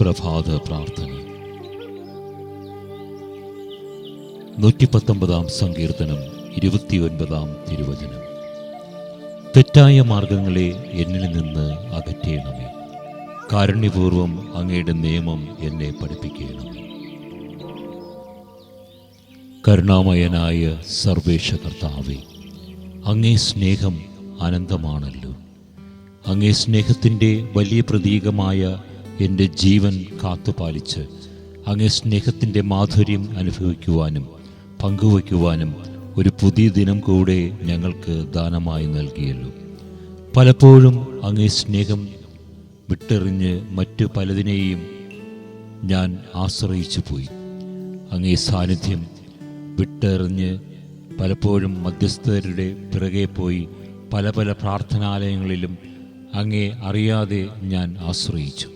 പ്രഭാത പ്രാർത്ഥന. നൂറ്റി പത്തൊമ്പതാം സങ്കീർത്തനം ഇരുപത്തിയൊൻപതാം തിരുവചനം. തെറ്റായ മാർഗങ്ങളെ എന്നിൽ നിന്ന് അകറ്റേണമേ. കാരുണ്യപൂർവം അങ്ങയുടെ നിയമം എന്നെ പഠിപ്പിക്കണമേ. കരുണാമയനായ സർവേശ കർത്താവേ അങ്ങേ സ്നേഹം അനന്തമാണല്ലോ. അങ്ങേ സ്നേഹത്തിന്റെ വലിയ പ്രതീകമായ എന്റെ ജീവൻ കാത്തുപാലിച്ച് അങ്ങേ സ്നേഹത്തിന്റെ മാധുര്യം അനുഭവിക്കുവാനും പങ്കുവയ്ക്കുവാനും ഒരു പുതിയ ദിനം കൂടെ ഞങ്ങൾക്ക് ദാനമായി നൽകിയല്ലോ. പലപ്പോഴും അങ്ങേ സ്നേഹം വിട്ടെറിഞ്ഞ് മറ്റു പലതിനെയും ഞാൻ ആശ്രയിച്ചു പോയി. അങ്ങേ സാന്നിധ്യം വിട്ടെറിഞ്ഞ് പലപ്പോഴും മധ്യസ്ഥരുടെ പിറകെ പോയി പല പല പ്രാർത്ഥനാലയങ്ങളിലും അങ്ങേ അറിയാതെ ഞാൻ ആശ്രയിച്ചു.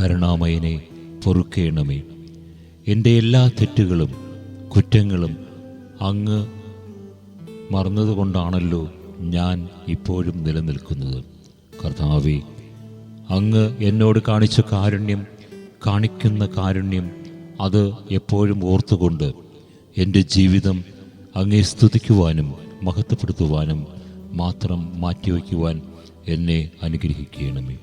കരുണാമയനെ പൊറുക്കേണമേ. എന്റെ എല്ലാ തെറ്റുകളും കുറ്റങ്ങളും അങ്ങ് മറന്നതുകൊണ്ടാണല്ലോ ഞാൻ ഇപ്പോഴും നിലനിൽക്കുന്നത്. കർത്താവേ അങ്ങ് എന്നോട് കാണിച്ച കാരുണ്യം കാണിക്കുന്ന കാരുണ്യം അത് എപ്പോഴും ഓർത്തുകൊണ്ട് എന്റെ ജീവിതം അങ്ങേ സ്തുതിക്കുവാനും മഹത്വപ്പെടുത്തുവാനും മാത്രം മാറ്റിവെക്കുവാൻ എന്നെ അനുഗ്രഹിക്കണമേ.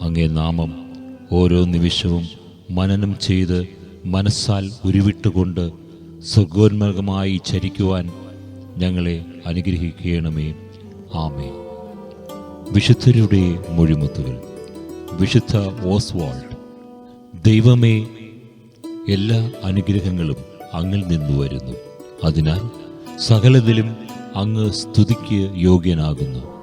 അങ്ങേ നാമം ഓരോ നിമിഷവും മനനം ചെയ്ത് മനസ്സാൽ ഉരുവിട്ടുകൊണ്ട് സ്വർഗോന്മകമായി ചരിക്കുവാൻ ഞങ്ങളെ അനുഗ്രഹിക്കണമേ. ആമേ വിശുദ്ധരുടെ മൊഴിമുത്തുകൾ. വിശുദ്ധ ഓസ്വാൾഡ് ദൈവമേ എല്ലാ അനുഗ്രഹങ്ങളും അങ്ങിൽ നിന്നു വരുന്നു. അതിനാൽ സകലതിലും അങ്ങ് സ്തുതിക്ക് യോഗ്യനാകുന്നു.